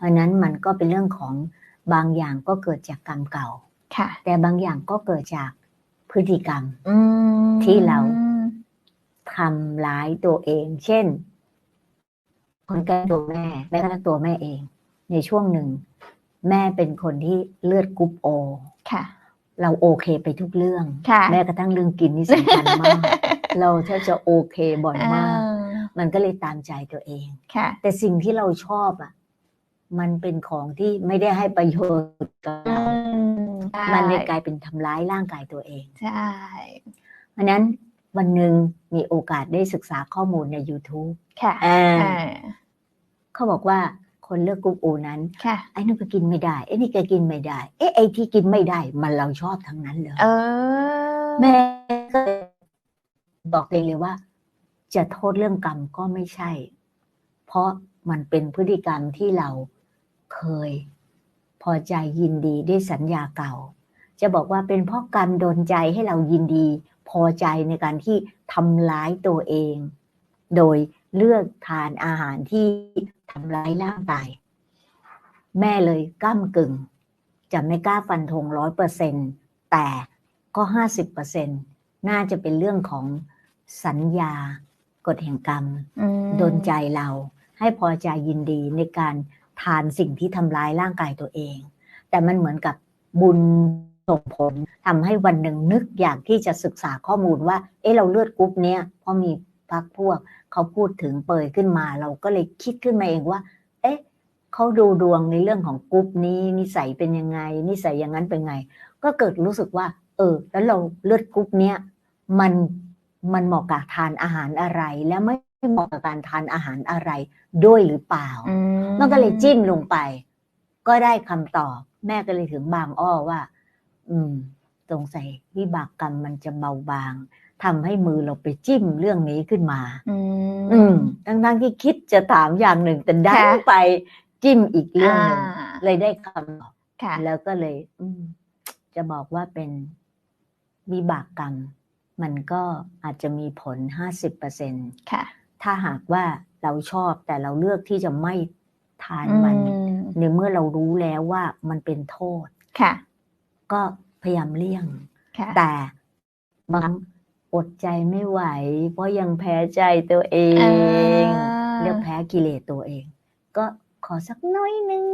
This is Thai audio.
เพราะฉะนั้นมันก็เป็นเรื่องของบางอย่างก็เกิดจากกรรมเก่า ค่ะ แต่บางอย่างก็เกิดจากพฤติกรรมอืมที่เราทำร้ายตัวเอง เช่น คนใกล้ตัวแม่แม้กระทั่งตัวแม่เอง ในช่วงหนึ่ง แม่เป็นคนที่เลือดกรุ๊ปโอ ค่ะ เราโอเคไปทุกเรื่องค่ะแม้กระทั่งเรื่องกินนี่สำคัญมาก เราแทบจะโอเคบ่อยมากเออมันก็เลยตามใจตัวเองค่ะแต่สิ่งที่เราชอบอะ มันเป็นของที่ไม่ได้ให้ประโยชน์กับอืเรามใช่มันเลยกลายเป็นทำร้ายร่างกายตัวเอง ใช่ เพราะฉะนั้นวันหนึ่งมีโอกาสได้ศึกษาข้อมูลใน YouTube ค่ะอ่าอ่าเขาบอกว่าคนเลือกกรุ๊ปอูนั้นค่ะไอ้นู่นก็กินไม่ได้ไอ้นี่ก็กินไม่ได้เอ๊ะไอ้ที่กินไม่ได้ มันเราชอบทั้งนั้นเลยเออแม่ก็เลยบอกตัวเองเลยว่า จะโทษเรื่องกรรมก็ไม่ใช่ เพราะมันเป็นพฤติกรรมที่เรา เคย พอใจยินดีด้วยสัญญาเก่า จะบอกว่าเป็นเพราะกรรมโดนใจให้เรายินดี พอใจในการที่ทำร้ายตัวเอง โดยเลือกทานอาหารที่ทำร้ายร่างกาย แม่เลยก้ามกึ่ง จะไม่กล้าฟันธงร้อยเปอร์เซ็นแต่ก็ห้าสิบเปอร์เซ็นน่าจะเป็นเรื่องของสัญญากฎแห่งกรรมอืมโดนใจเราให้พอใจยินดีในการ ทานสิ่งที่ทำร้ายร่างกายตัวเอง แต่มันเหมือนกับบุญส่งผลทำให้วันหนึ่งนึกอยากที่จะศึกษาข้อมูลว่า เอ๊ะเราเลือดกรุ๊ปเนี้ยเพราะมีพักพวกเขาพูดถึงเปิดขึ้นมา เราก็เลยคิดขึ้นมาเองว่า เอ๊ะเขาดูดวงในเรื่องของกรุ๊ปนี้นิสัยเป็นยังไง นิสัยอย่างนั้นเป็นไง ก็เกิดรู้สึกว่า เออ แล้วเราเลือดกรุ๊ปเนี้ยมันมันเหมาะกับทานอาหารอะไรแล้วไม่ เหมาะกับการทานอาหารอะไรด้วยหรือเปล่าอืมันก็เลยจิ้มลงไป ก็ได้คำตอบ แม่ก็เลยถึงบางอ้อว่า อืมสงสัยวิบากกรรมมันจะเบาบางทำให้มือเราไปจิ้มเรื่องนี้ขึ้นมา อืมอืมทั้งๆที่คิดจะถามอย่างหนึ่งแต่ดันค่ะไปจิ้มอีกเรื่องหนึ่งาเลยได้คำตอบค่ะแล้วก็เลย อืมจะบอกว่าเป็นวิบากกรรม มันก็อาจจะมีผลห้าสิบเปอร์เซ็นค่ะ ถ้าหากว่าเราชอบแต่เราเลือกที่จะไม่ทานมันอืมในเมื่อเรารู้แล้วว่ามันเป็นโทษค่ะ ก็พยายามเลี่ยงค่ะแต่บางอดใจไม่ไหว เพราะยังแพ้ใจตัวเองอ่าเรียกแพ้กิเลสตัวเอง ก็ขอสักน้อยนึง